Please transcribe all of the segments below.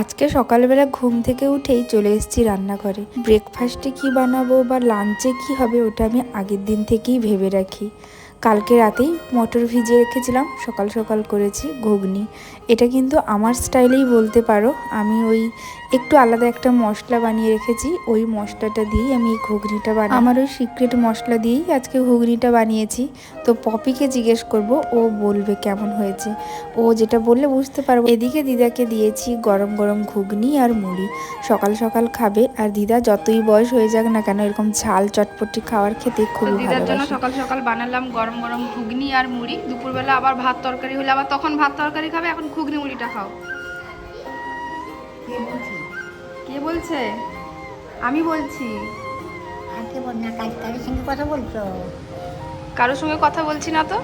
আজকে সকালবেলা ঘুম থেকে উঠেই চলে এসেছি রান্নাঘরে। ব্রেকফাস্টে কি বানাবো বা লাঞ্চে কি হবে ওটা আমি আগের দিন থেকেই ভেবে রাখি। কালকে রাতেই মটর ভিজিয়ে রেখেছিলাম, সকাল সকাল করেছি ঘুগনি। এটা কিন্তু আমার স্টাইলেই বলতে পারো, আমি ওই একটু আলাদা একটা মশলা বানিয়ে রেখেছি। ওই মশলাটা দিয়েই আমি এই ঘুগনিটা বানাই। আমার ওই সিক্রেট মশলা দিয়েই আজকে ঘুগনিটা বানিয়েছি। তো পপিকে জিজ্ঞেস করব ও বলবে কেমন হয়েছে। ও যেটা বললে বুঝতে পারব। এদিকে দিদাকে দিয়েছি গরম গরম ঘুগনি আর মুড়ি। সকাল সকাল খাবে আর দিদা যতই বয়স হয়ে যাক না কেন এরকম ঝাল চটপটি খাওয়ার খেতে খুবই দিদার জন্য সকাল সকাল বানালাম গরম গরম ঘুগনি আর মুড়ি। দুপুরবেলা আবার ভাত তরকারি হলে আবার তখন ভাত তরকারি খাবে এখন ঘুগনি মুড়িটা খাও। কে বলছে? আমি বলছি। আজকে বল না কাজ কাজের সঙ্গে কথা বলছো? কারোর সঙ্গে কথা বলছি না তো।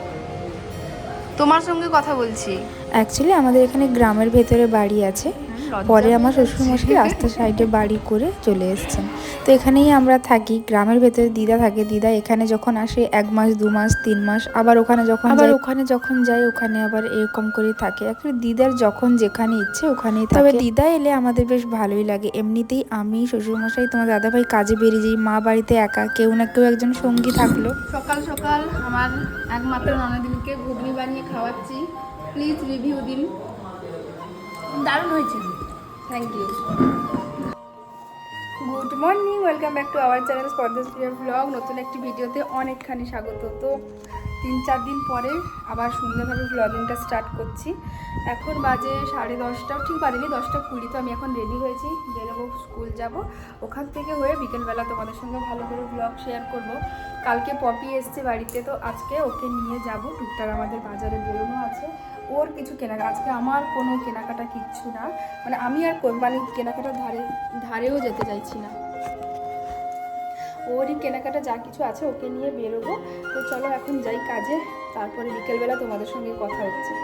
তোমার সঙ্গে কথা বলছি। অ্যাকচুয়ালি আমাদের এখানে গ্রামের ভেতরে বাড়ি আছে। পরে আমার শ্বশুরমশাই রাস্তার সাইডে বাড়ি করে চলে এসেছেন। তো এখানেই আমরা থাকি গ্রামের ভেতরে দিদা থাকে। দিদা এখানে যখন আসে এক মাস দু মাস তিন মাস আবার ওখানে যখন আবার ওখানে যখন যায় ওখানে আবার এরকম করে থাকে। অ্যাকচুয়ালি দিদার যখন যেখানে ইচ্ছে ওখানেই তবে দিদা এলে আমাদের বেশ ভালোই লাগে। এমনিতেই আমি শ্বশুরমশাই তোমার দাদাভাই কাজে বেরিয়ে যাই মা বাড়িতে একা কেউ না কেউ একজন সঙ্গী থাকল। সকাল সকাল আমার একমাত্র ননদিনকে ঘুগনি বানিয়ে খাওয়াচ্ছি। প্লিজ রিভিউ দিন। দারুণ হয়েছে। Thank you good morning, welcome back to our channel স্পর্ধা প্রিয় ব্লগ। নতুন একটি ভিডিওতে অনেকখানি স্বাগত। তো তিন চার দিন পরে আবার সুন্দরভাবে ব্লগিংটা স্টার্ট করছি। এখন বাজে সাড়ে দশটা, ঠিক বাজেনি, দশটা কুড়ি, তো আমি এখন রেডি হয়েছি। বেরোবো স্কুল যাব। ওখান থেকে হয়ে বিকেলবেলা তোমাদের সঙ্গে ভালো করে ব্লগ শেয়ার করব। কালকে পপি এসছে বাড়িতে, তো আজকে ওকে নিয়ে যাব। টুকটাক আমাদের বাজারে বেরোনো আছে। ওর কিছু কেনাকাটা আজকে আমার কোনো কেনাকাটা কিচ্ছু না। মানে আমি আর কো- মানে কেনাকাটার ধারে, ধারেও যেতে চাইছি না। ওরই কেনাকাটা যা কিছু আছে ওকে নিয়ে বেরোবো। তো চলো এখন যাই কাজে, তারপরে বিকেলবেলা তোমাদের সঙ্গে কথা হচ্ছে।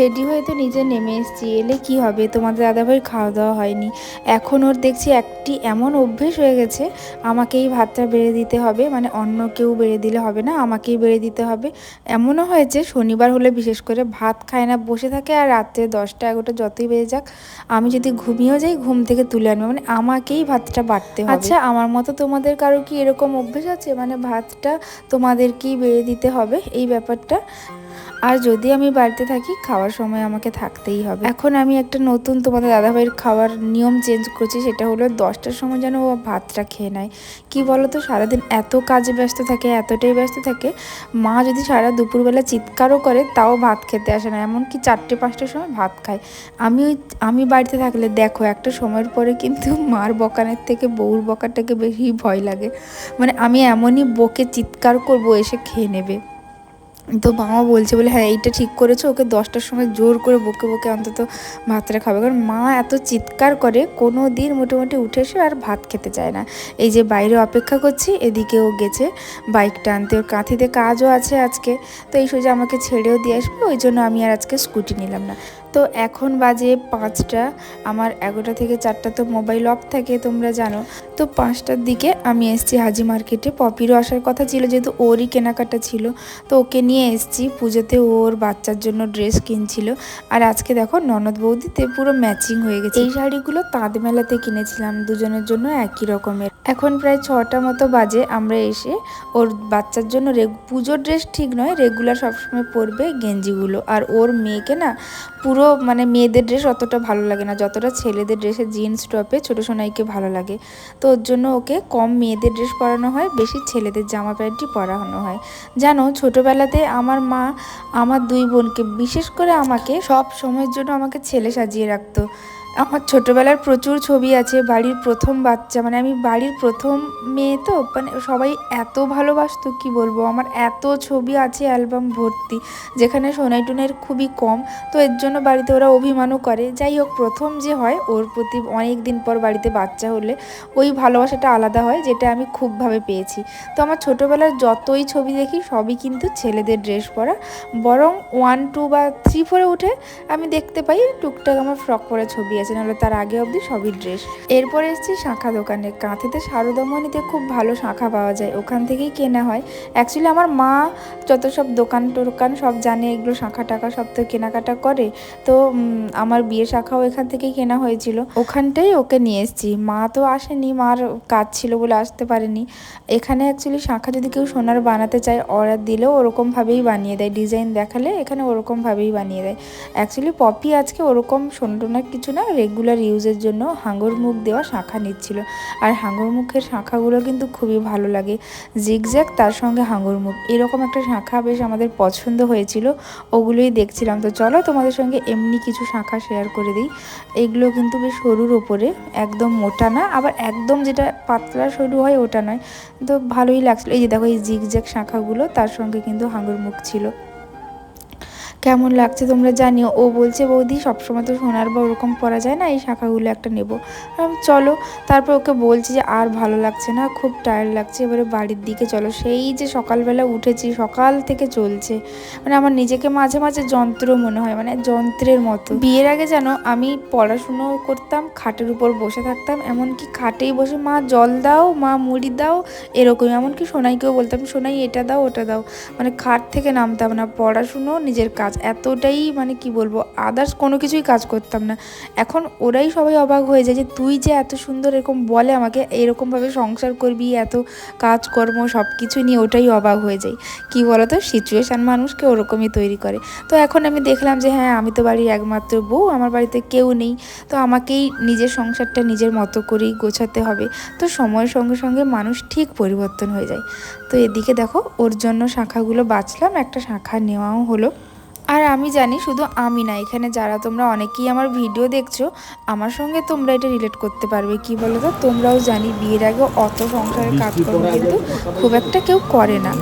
রেডি হয়ে তো নিজে নেমে এসেছি, এলে কি হবে? তোমাদের দাদাভাই খাওয়া দাওয়া হয়নি। এখন ওর দেখছি একটি এমন অভ্যেস হয়ে গেছে, আমাকেই ভাতটা বেড়ে দিতে হবে মানে অন্য কেউ বেড়ে দিলে হবে না, আমাকেই বেড়ে দিতে হবে। এমনও হয়েছে, শনিবার হলে বিশেষ করে ভাত খায় না, বসে থাকে আর রাত্রে দশটা এগারোটা যতই বেড়ে যাক, আমি যদি ঘুমিয়েও যাই, ঘুম থেকে তুলে আনব মানে আমাকেই ভাতটা বাড়তে হবে। আচ্ছা আমার মতো তোমাদের কারও কি এরকম অভ্যেস আছে? মানে ভাতটা তোমাদেরকেই বেড়ে দিতে হবে, এই ব্যাপারটা? আর যদি আমি বাড়িতে থাকি, খাওয়ার সময় আমাকে থাকতেই হবে। এখন আমি একটা নতুন তোমাদের দাদাভাইয়ের খাওয়ার নিয়ম চেঞ্জ করছি, সেটা হলো দশটার সময় যেন ও ভাতটা খেয়ে নেয়। কি বলো তো সারাদিন এত কাজে ব্যস্ত থাকে, এতটাই ব্যস্ত থাকে, মা যদি সারা দুপুরবেলা চিৎকারও করে, তাও ভাত খেতে আসে না। এমনকি চারটে, পাঁচটার সময় ভাত খায়। আমি ওই, আমি বাড়িতে থাকলে দেখো, একটা সময়ের পরে কিন্তু মার বকানের থেকে, বউর বকারটাকে বেশি ভয় লাগে। মানে আমি এমনই বকে চিৎকার করব, এসে খেয়ে নেবে। তো মামা বলছে, বলে হ্যাঁ এইটা ঠিক করেছ, ওকে দশটার সময় জোর করে বকে বকে অন্তত ভাতটা খাবে। কারণ মা এত চিৎকার করে, কোনো দিন মোটামুটি উঠে এসে আর ভাত খেতে চায় না। এই যে বাইরে অপেক্ষা করছি, এদিকে ও গেছে, বাইকটা আনতে, ওর কাঁথিতে কাজও আছে আজকে, তো এই সোজা আমাকে ছেড়েও দিয়ে আসবে, ওই জন্য আমি আর আজকে স্কুটি নিলাম না। তো এখন বাজে পাঁচটা। আমার এগারোটা থেকে চারটা তো মোবাইল অফ থাকে তোমরা জানো। তো পাঁচটার দিকে আমি এসেছি হাজি মার্কেটে পপিরও আসার কথা ছিল যেহেতু ওরই কেনাকাটা ছিল। তো ওকে নিয়ে এসেছি। পুজোতে ওর বাচ্চার জন্য ড্রেস কিনছিল। আর আজকে দেখো ননদ বৌদিতে পুরো ম্যাচিং হয়ে গেছে। এই শাড়িগুলো তাঁত মেলাতে কিনেছিলাম। দুজনের জন্য একই রকমের। এখন প্রায় ছটা মতো বাজে, আমরা এসে ওর বাচ্চার জন্য পুজোর ড্রেস ঠিক নয় রেগুলার সবসময় পরবে গেঞ্জিগুলো। আর ওর মেয়েকে না পুরো মানে মেয়েদের ড্রেস অতটা ভালো লাগে না। যতটা ছেলেদের ড্রেসে জিন্স টপে ছোটো সোনাইকে ভালো লাগে। তো ওর জন্য ওকে কম মেয়েদের ড্রেস পরানো হয়, বেশি ছেলেদের জামা প্যান্টই পরানো হয়। জানো, ছোটোবেলাতে আমার মা আমার দুই বোনকে, বিশেষ করে আমাকে, সব সময়ের জন্য আমাকে ছেলে সাজিয়ে রাখতো। আমার ছোটোবেলার প্রচুর ছবি আছে, বাড়ির প্রথম বাচ্চা মানে আমি বাড়ির প্রথম মেয়ে তো মানে সবাই এত ভালোবাসতো, কি বলব? আমার এত ছবি আছে অ্যালবাম ভর্তি, যেখানে সোনাই টুনের খুবই কম, তো এর জন্য বাড়িতে ওরা অভিমানও করে। যাই হোক, প্রথম যে হয়, ওর প্রতি অনেক দিন পর বাড়িতে বাচ্চা হলে, ওই ভালোবাসাটা আলাদা হয়, যেটা আমি খুবভাবে পেয়েছি। তো আমার ছোটোবেলার যতই ছবি দেখি, সবই কিন্তু ছেলেদের ড্রেস পরা, বরং ওয়ান, টু বা থ্রি, ফোরে উঠে আমি দেখতে পাই, টুকটাক আমার ফ্রক পরা ছবি গেছে নাহলে তার আগে অবধি সবই ড্রেস এরপরে এসেছি শাঁখা দোকানে। কাঁথিতে সারদামণিতে খুব ভালো শাঁখা পাওয়া যায়। ওখান থেকেই কেনা হয়। অ্যাকচুয়ালি আমার মা যত সব দোকান টোকান সব জানে, এগুলো শাঁখা টাকা সব তো কেনাকাটা করে। তো আমার বিয়ে শাখাও এখান থেকেই কেনা হয়েছিল। ওখানটাই ওকে নিয়ে এসেছি। মা তো আসেনি, মার কাজ ছিল বলে আসতে পারেনি। এখানে অ্যাকচুয়ালি শাঁখা যদি কেউ সোনার বানাতে চায় অর্ডার দিলেও ওরকমভাবেই বানিয়ে দেয়। ডিজাইন দেখালে এখানে ওরকমভাবেই বানিয়ে দেয়। অ্যাকচুয়ালি পপি আজকে ওরকম সোনার কিছু না রেগুলার ইউজের জন্য হাঙ্গর মুখ দেওয়া শাঁখা নিচ্ছিল। আর হাঙ্গর মুখের শাঁখাগুলো কিন্তু খুবই ভালো লাগে। জিগজ্যাগ তার সঙ্গে হাঙ্গর মুখ। এরকম একটা শাঁখা বেশ আমাদের পছন্দ হয়েছিল, ওগুলোই দেখছিলাম। তো চলো তোমাদের সঙ্গে এমনি কিছু শাঁখা শেয়ার করে দিই। এগুলো কিন্তু বেশ সরুর ওপরে, একদম মোটা না, আবার একদম যেটা পাতলা সরু হয় ওটা নয়। তো ভালোই লাগছিল। এই যে দেখো এই জিগজ্যাগ শাঁখাগুলো, তার সঙ্গে কিন্তু হাঙ্গর মুখ ছিল। কেমন লাগছে তোমরা জানিও। ও বলছে, বৌদি, সবসময় তো সোনার বা ওরকম পরা যায় না, এই শাখাগুলো একটা নেব। চলো। তারপর ওকে বলছি যে, আর ভালো লাগছে না, খুব টায়ার্ড লাগছে। এবারে বাড়ির দিকে চলো। সেই যে সকালবেলা উঠেছি, সকাল থেকে চলছে মানে আমার নিজেকে মাঝে মাঝে যন্ত্র মনে হয় মানে যন্ত্রের মতো। বিয়ের আগে যেন আমি পড়াশুনো করতাম, খাটের উপর বসে থাকতাম, এমনকি খাটেই বসে মা জল দাও, মা মুড়ি দাও এরকম এমনকি সোনাইকেও বলতাম, সোনাই, এটা দাও, ওটা দাও। মানে খাট থেকে নামতাম না, পড়াশুনো, নিজের কাজ এতটাই মানে কি বলব আদার্স কোনো কিছুই কাজ করতাম না। এখন ওরাই সবাই অবাক হয়ে যায় যে, তুই যে এত সুন্দর এরকম বলে আমাকে, এরকমভাবে সংসার করবি, এত কাজকর্ম সব কিছু নিয়ে ওটাই অবাক হয়ে যাই কি বলতো সিচুয়েশান মানুষকে ওরকমই তৈরি করে। তো এখন আমি দেখলাম যে হ্যাঁ আমি তো বাড়ির একমাত্র বউ, আমার বাড়িতে কেউ নেই। তো আমাকেই নিজের সংসারটা নিজের মতো করেই গোছাতে হবে। তো সময়ের সঙ্গে সঙ্গে মানুষ ঠিক পরিবর্তন হয়ে যায়। তো এদিকে দেখো, ওর জন্য শাখাগুলো বাঁচলাম, একটা শাখা নেওয়াও হলো। আর আমি জানি শুধু আমি না এখানে যারা তোমরা অনেকেই আমার ভিডিও দেখছ আমার সঙ্গে তোমরা এটা রিলেট করতে পারবে। কি বলো তো তোমরাও জানি বিয়ের আগে অত সংসারের কাজকর্ম কিন্তু খুব একটা কেউ করে না।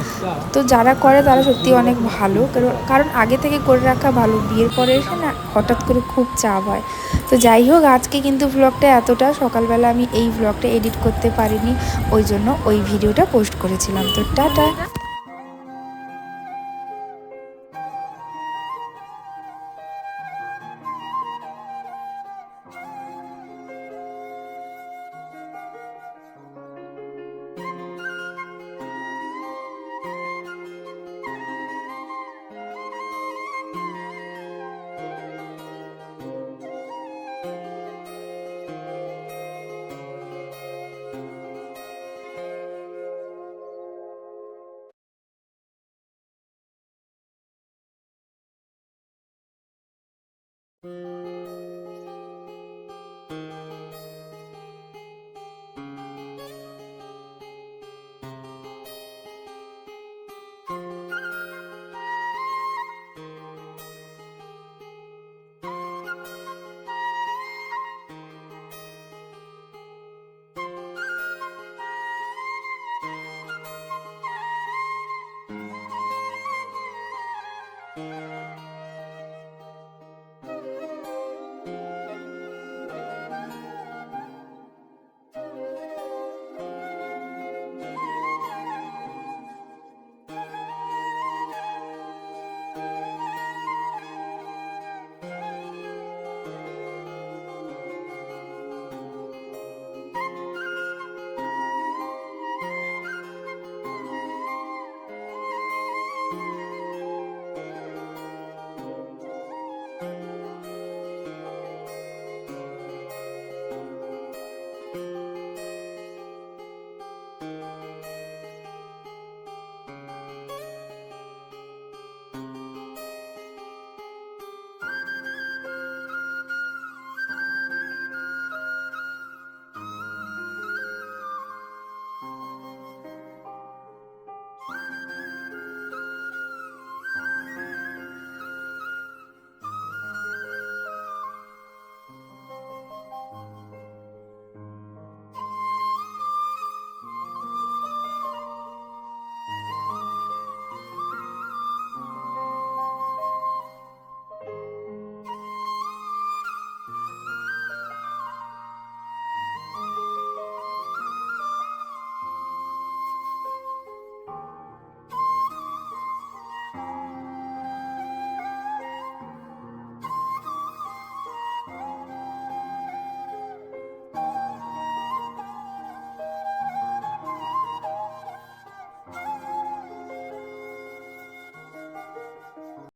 তো যারা করে তারা সত্যি অনেক ভালো। কারণ কারণ আগে থেকে করে রাখা ভালো। বিয়ের পরে এসে না হঠাৎ করে খুব চাপ হয়। তো যাই হোক আজকে কিন্তু ব্লগটা এতটা। সকালবেলা আমি এই ব্লগটা এডিট করতে পারিনি ওই জন্য ওই ভিডিওটা পোস্ট করেছিলাম। তো টাটা।